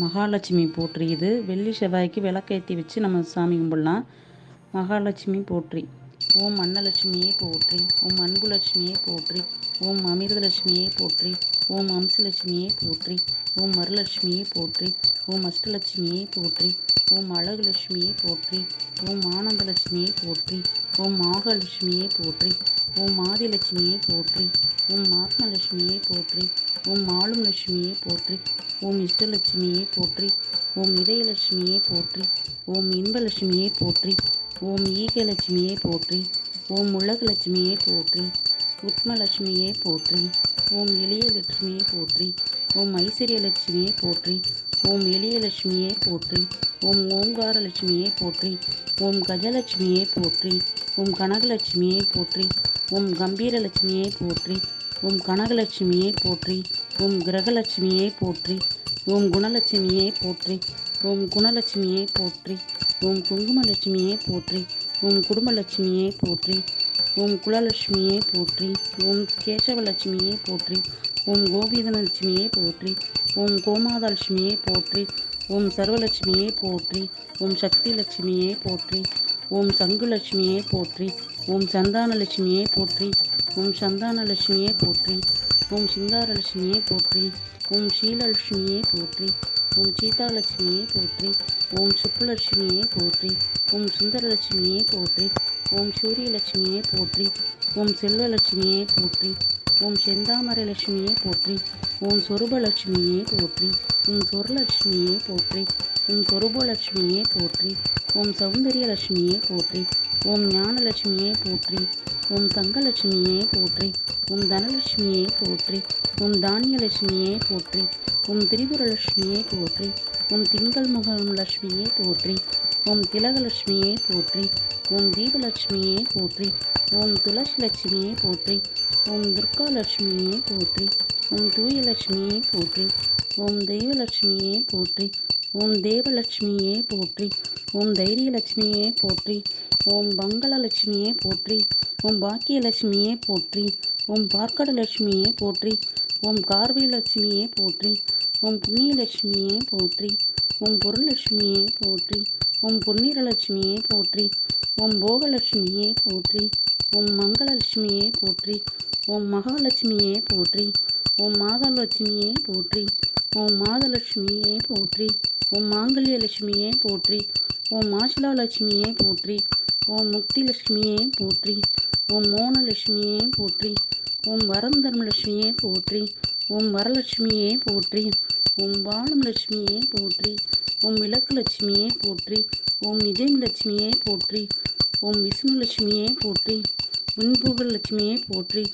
மகாலட்சுமி போற்றி இது வெள்ளி செவ்வாய்க்கு விளக்கேற்றி வச்சு நம்ம சாமி கும்பிடலாம். மகாலட்சுமி போற்றி. ஓம் அன்னலட்சுமியே போற்றி. ஓம் அன்புலட்சுமியே போற்றி. ஓம் அமிர்தலட்சுமியே போற்றி. ஓம் அம்சலட்சுமியே போற்றி. ஓம் மருலட்சுமியே போற்றி. ஓம் அஷ்டலட்சுமியே போற்றி. ஓம் அழகுலட்சுமியே போற்றி. ஓம் ஆனந்தலட்சுமியே போற்றி. ஓம் மாகலட்சுமியே போற்றி. உம் மாதிலட்சுமியை போற்றி உம் ஆத்மலட்சுமியை போற்றி உம் ஆளும் லட்சுமியை போற்றி ஓம் இஷ்டலட்சுமியை போற்றி ஓம் இதயலட்சுமியை போற்றி ஓம் இன்பலட்சுமியை போற்றி ஓம் ஈகலட்சுமியை போற்றி ஓம் உலகலட்சுமியை போற்றி உத்மலட்சுமியை போற்றி ஓம் எளியலட்சுமியை போற்றி ஓம் ஐஸ்வர்யலட்சுமியை போற்றி ஓம் எளியலட்சுமியை போற்றி ஓம் ஓம்காரலட்சுமியே போற்றி ஓம் கஜலட்சுமியை போற்றி ஓம் கனகலட்சுமியை போற்றி உம் கம்பீரலட்சுமியை போற்றி உம் கனகலட்சுமியை போற்றி உம் கிரகலட்சுமியை போற்றி உம் குணலட்சுமியை போற்றி உம் குணலட்சுமியை போற்றி உம் குங்குமலட்சுமியை போற்றி உம் குடும்பலட்சுமியை போற்றி உம் குலலட்சுமியை போற்றி உம் கேசவலட்சுமியை போற்றி உம் கோபிதலட்சுமியை போற்றி உம் கோமாதலட்சுமியை போற்றி உம் சர்வலட்சுமியை போற்றி உம் சக்தி லட்சுமியை போற்றி ஓம் சங்குலட்சுமியே போற்றி ஓம் சந்தானலட்சுமியே போற்றி ஓம் சந்தானலட்சுமியே போற்றி ஓம் சிங்காரலட்சுமியே போற்றி ஓம் ஷீலலட்சுமியே போற்றி ஓம் சீதாலட்சுமியே போற்றி ஓம் சுப்புலட்சுமியே போற்றி ஓம் சுந்தரலட்சுமியே போற்றி ஓம் சூரியலட்சுமியே போற்றி ஓம் செல்வலட்சுமியே போற்றி ஓம் செந்தாமரை லட்சுமியே போற்றி ஓம் சொருபலட்சுமியே போற்றி ஓம் சொர்லட்சுமியே போற்றி ஓம் சொருபலட்சுமியே போற்றி ஓம் சௌந்தரியலட்சுமியே போற்றி ஓம் ஞானலட்சுமியே போற்றி ஓம் தங்கலட்சுமியே போற்றி ஓம் தனலட்சுமியே போற்றி ஓம் தானியலட்சுமியே போற்றி ஓம் திரிபுரலட்சுமியே போற்றி ஓம் திங்கள் முகம் லட்சுமியே போற்றி ஓம் திலகலட்சுமியே போற்றி ஓம் தீபலட்சுமியே போற்றி ஓம் துளசி லட்சுமியே போற்றி ஓம் துர்காலட்சுமியே போற்றி ஓம் தூயலட்சுமியே போற்றி ஓம் தெய்வலட்சுமியே போற்றி ஓம் தேவலட்சுமியே போற்றி ஓம் தைரியலட்சுமியே போற்றி ஓம் பங்களலட்சுமியே போற்றி ஓம் பாக்கியலட்சுமியே போற்றி ஓம் பார்க்கடலட்சுமியே போற்றி ஓம் கார்வியலட்சுமியே போற்றி ஓம் புண்ணியலட்சுமியே போற்றி ஓம் பொருளட்சுமியே போற்றி ஓம் பொன்னிறலட்சுமியே போற்றி ஓம் போகலட்சுமியே போற்றி ஓம் மங்களலட்சுமியே போற்றி ஓம் மகாலட்சுமியே போற்றி ஓம் மாதாலட்சுமியே போற்றி ஓம் மாதலட்சுமியே போற்றி ஓம் மாங்கல்யலட்சுமியே போற்றி ஓம் மாசிலாலட்சுமியே போற்றி ஓம் முக்திலட்சுமியே போற்றி ஓம் மோனலட்சுமியே போற்றி ஓம் வரம் தர்மலட்சுமியே போற்றி ஓம் வரலட்சுமியே போற்றி ஓம் பாலம் லட்சுமியே போற்றி ஓம் விளக்கு லட்சுமியே போற்றி ஓம் நிஜம் லட்சுமியே போற்றி ஓம் விஷ்ணு லட்சுமியே போற்றி விண்புகழ் லட்சுமியே போற்றி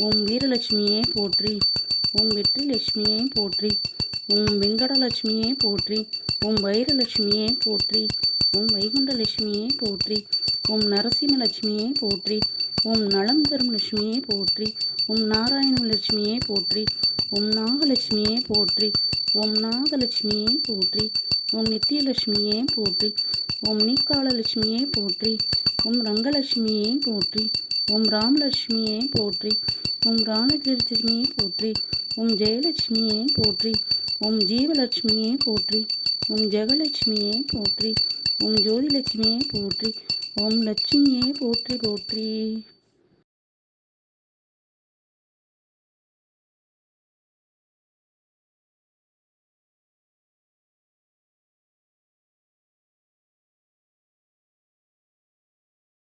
ஓம் வீரலட்சுமியே போற்றி உம் வெற்றி லட்சுமியை போற்றி உம் வெங்கடலட்சுமியே போற்றி உம் வைரலட்சுமியே போற்றி உம் வைகுண்டலட்சுமியே போற்றி ஓம் நரசிம்மலட்சுமியே போற்றி ஓம் நலம் தரும் லட்சுமியே போற்றி உம் நாராயண லட்சுமியே போற்றி ஓம் நாகலட்சுமியே போற்றி ஓம் நாகலட்சுமியே போற்றி உம் நித்தியலட்சுமியே போற்றி ஓம் நீக்காலலட்சுமியே போற்றி ஓம் ரங்கலட்சுமியே போற்றி ஓம் ராமலட்சுமியே போற்றி ஓம் ராணலட்சுமியே போற்றி ஓம் ஜெயலட்சுமியே போற்றி ஓம் ஜீவலட்சுமியே போற்றி ஓம் ஜெகலட்சுமியே போற்றி ஓம் ஜோதிலட்சுமியே போற்றி ஓம் லட்சுமியே போற்றி போற்றி.